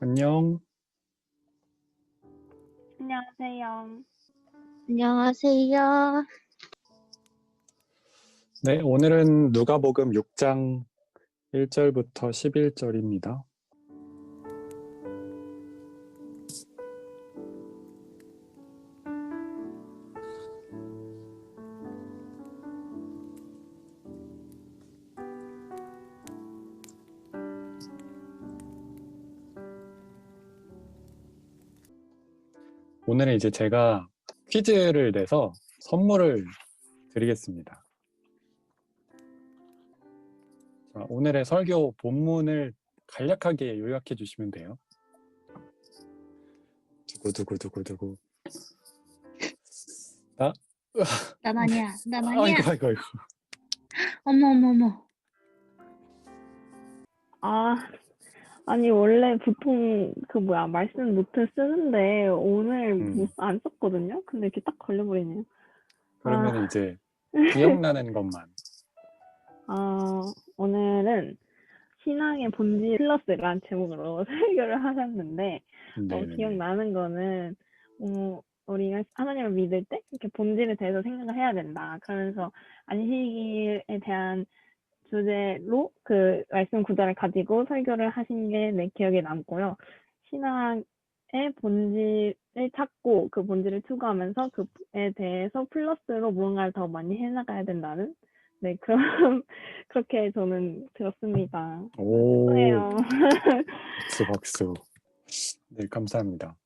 안녕. 안녕하세요. 안녕하세요. 네, 오늘은 누가복음 6장 1절부터 11절입니다. 오늘은 이제 제가 퀴즈를 내서 선물을 드리겠습니다. 자, 오늘의 설교 본문을 간략하게 요약해 주시면 돼요. 두구두구두구두구. 난 아니야. 난 아니야. 아이고 아이고 아이고. 어머 어머 어머. 아, 아니 원래 보통 그 뭐야 말씀 노트 쓰는데 오늘 음. 못- 안 썼거든요. 근데 이렇게 딱 걸려버리네요. 그러면 이제 기억나는 것만. 아, 오늘은 신앙의 본질 플러스란 제목으로 설교를 하셨는데 어, 네네네. 기억나는 거는 어, 우리가 하나님을 믿을 때 이렇게 본질에 대해서 생각을 해야 된다. 그러면서 안식일에 대한 주제로 그 말씀 구절을 가지고 설교를 하신 게 내 기억에 남고요. 신앙의 본질을 찾고 그 본질을 추구하면서 그에 대해서 플러스로 무언가를 더 많이 해나가야 된다는 네 그런 그렇게 저는 들었습니다. 오. 박수 박수. 네, 감사합니다.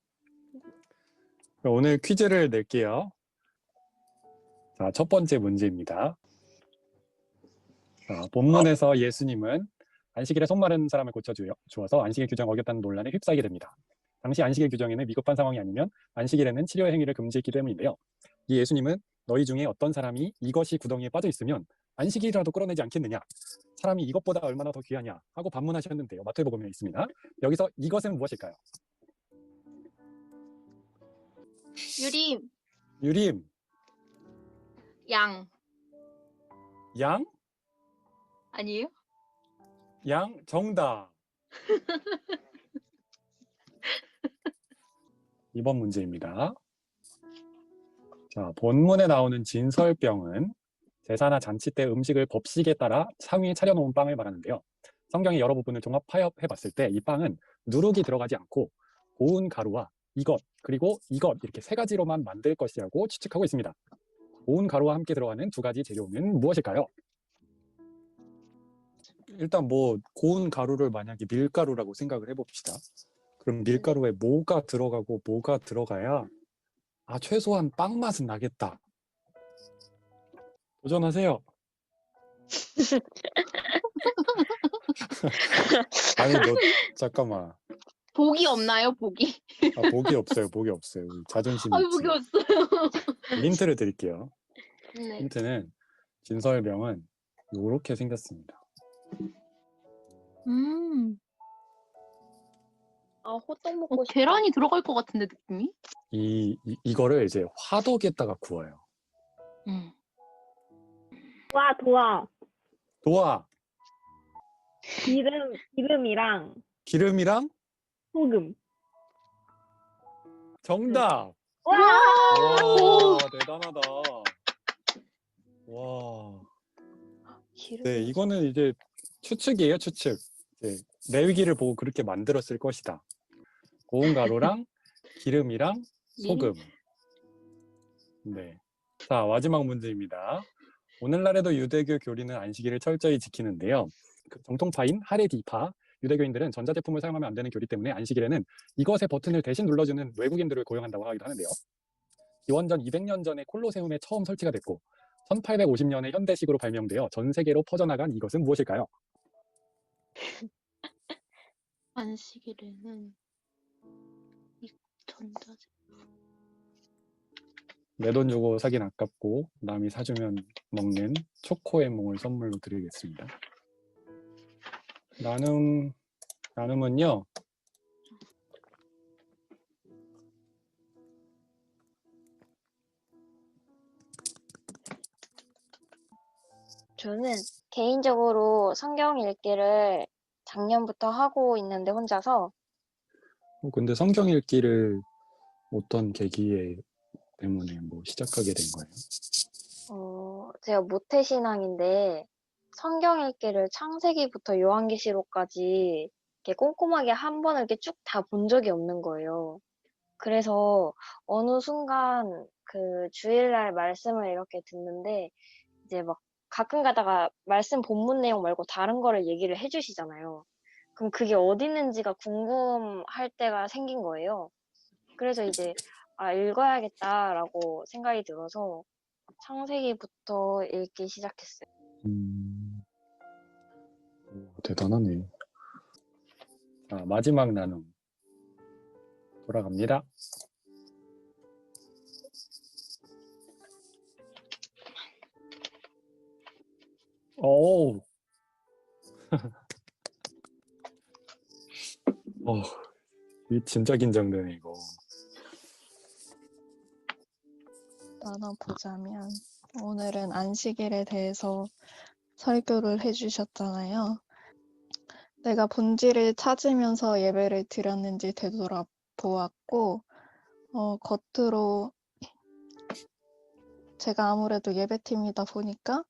그럼 오늘 퀴즈를 낼게요. 자, 첫 번째 문제입니다. 자, 본문에서 예수님은 안식일에 손 마른 사람을 고쳐주어서 안식일 규정 어겼다는 논란에 휩싸이게 됩니다. 당시 안식일 규정에는 위급한 상황이 아니면 안식일에는 치료 행위를 금지했기 때문인데요. 이 예수님은 너희 중에 어떤 사람이 이것이 구덩이에 빠져 있으면 안식일이라도 끌어내지 않겠느냐? 사람이 이것보다 얼마나 더 귀하냐? 하고 반문하셨는데요. 마태복음에 있습니다. 여기서 이것은 무엇일까요? 유림 유림, 양 양, 아니에요? 양, 정답. 이번 문제입니다. 자, 본문에 나오는 진설병은 제사나 잔치 때 음식을 법식에 따라 상위에 차려놓은 빵을 말하는데요. 성경의 여러 부분을 종합하여 해봤을 때 이 빵은 누룩이 들어가지 않고 고운 가루와 이것 그리고 이것 이렇게 세 가지로만 만들 것이라고 추측하고 있습니다. 고운 가루와 함께 들어가는 두 가지 재료는 무엇일까요? 일단 뭐 고운 가루를 만약에 밀가루라고 생각을 해봅시다. 그럼 밀가루에 뭐가 들어가고 뭐가 들어가야 아 최소한 빵 맛은 나겠다. 도전하세요. 아니 너 잠깐만. 복이 없나요? 복이? 아, 복이 없어요. 복이 없어요. 우리 자존심이 아 있지. 복이 없어요. 힌트를 드릴게요. 네. 힌트는 진설병은 이렇게 생겼습니다. 음. 아, 호떡 어, 먹고 싶다. 계란이 들어갈 것 같은데 느낌이? 이, 이 이거를 이제 화덕에다가 구워요. 음. 와 도와 도와 기름 기름이랑 기름이랑 소금. 정답. 와! 와 대단하다. 와. 기름. 네 이거는 이제 추측이에요 추측. 네, 내위기를 보고 그렇게 만들었을 것이다. 고운 가루랑 기름이랑 소금. 네. 자 마지막 문제입니다. 오늘날에도 유대교 교리는 안식일을 철저히 지키는데요. 그 정통파인 하레디파 유대교인들은 전자제품을 사용하면 안 되는 교리 때문에 안식일에는 이것의 버튼을 대신 눌러주는 외국인들을 고용한다고 하기도 하는데요. 기원전 200년 전에 콜로세움에 처음 설치가 됐고 1850년에 현대식으로 발명되어 전 세계로 퍼져나간 이것은 무엇일까요? 안식일에는 이 전자제. 내돈 주고 사긴 아깝고 남이 사주면 먹는 초코에몽을 선물로 드리겠습니다. 나눔 나눔은요 저는 개인적으로 성경 읽기를 작년부터 하고 있는데 혼자서 어, 근데 성경 읽기를 어떤 계기에 때문에 뭐 시작하게 된 거예요? 어, 제가 모태신앙인데 성경 읽기를 창세기부터 요한계시록까지 이렇게 꼼꼼하게 한 번을 이렇게 쭉 다 본 적이 없는 거예요. 그래서 어느 순간 그 주일날 말씀을 이렇게 듣는데 이제 막 가끔 가다가 말씀 본문 내용 말고 다른 거를 얘기를 해주시잖아요. 그럼 그게 어디 있는지가 궁금할 때가 생긴 거예요. 그래서 이제 아, 읽어야겠다라고 생각이 들어서 창세기부터 읽기 시작했어요. 음, 오, 대단하네. 자, 마지막 나눔 돌아갑니다. 오, 어, 이 진짜 긴장되네 이거. 나눠보자면 오늘은 안식일에 대해서 설교를 해주셨잖아요. 내가 본질을 찾으면서 예배를 드렸는지 되돌아보았고, 어, 겉으로 제가 아무래도 예배팀이다 보니까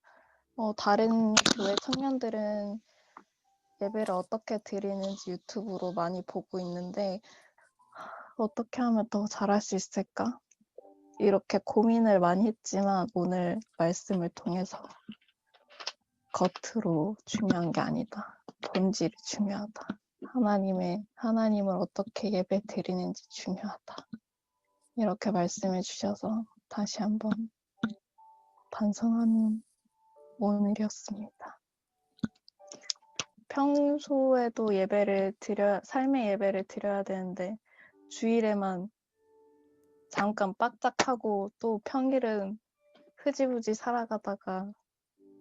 어, 다른 교회 청년들은 예배를 어떻게 드리는지 유튜브로 많이 보고 있는데 어떻게 하면 더 잘할 수 있을까? 이렇게 고민을 많이 했지만 오늘 말씀을 통해서 겉으로 중요한 게 아니다. 본질이 중요하다. 하나님의 하나님을 어떻게 예배 드리는지 중요하다. 이렇게 말씀해 주셔서 다시 한번 반성하는 오늘이었습니다. 평소에도 예배를 드려 삶의 예배를 드려야 되는데 주일에만 잠깐 바짝하고 또 평일은 흐지부지 살아가다가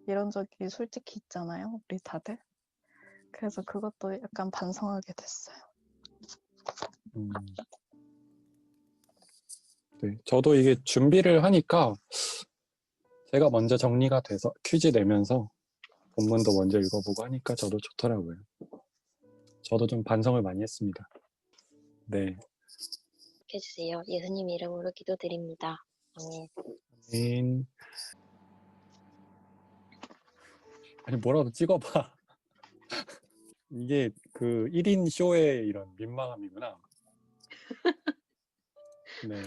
이런 적이 솔직히 있잖아요, 우리 다들. 그래서 그것도 약간 반성하게 됐어요. 음. 네, 저도 이게 준비를 하니까 제가 먼저 정리가 돼서 퀴즈 내면서 본문도 먼저 읽어보고 하니까 저도 좋더라고요. 저도 좀 반성을 많이 했습니다. 네, 해주세요. 예수님 이름으로 기도드립니다. 아멘. 아멘. 아니 뭐라도 찍어봐. 이게 그 1인 쇼의 이런 민망함이구나. 네.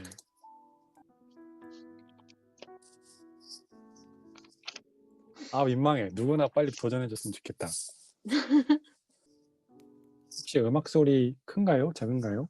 아 민망해. 누구나 빨리 도전해줬으면 좋겠다. 혹시 음악 소리 큰가요? 작은가요?